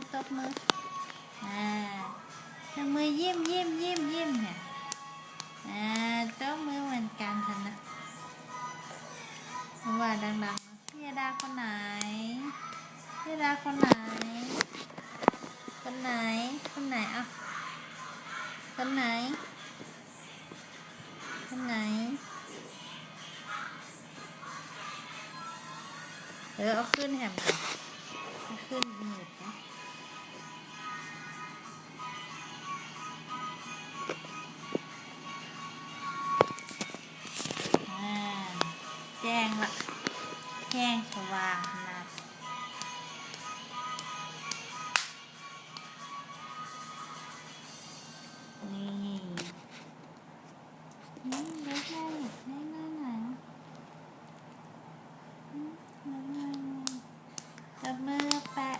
อตบมืออ่าตบมือยิ้มยิ้มยิ้มยิ้มเนี่ยอ่าตบมือเหมือนกันเถอะนะว่าดังๆนะพี่ดาคนไหนพี่ดาคนไหน คนไหน คนไหนอะคนไหน คนไหนเออเอาขึ้นแหมก่อนเอาขึ้นหนืดนะ วะแห้งสว่างนะนี่นี่ได้กหน่อยเหน่อยหน่อยไหมจับมือแปะ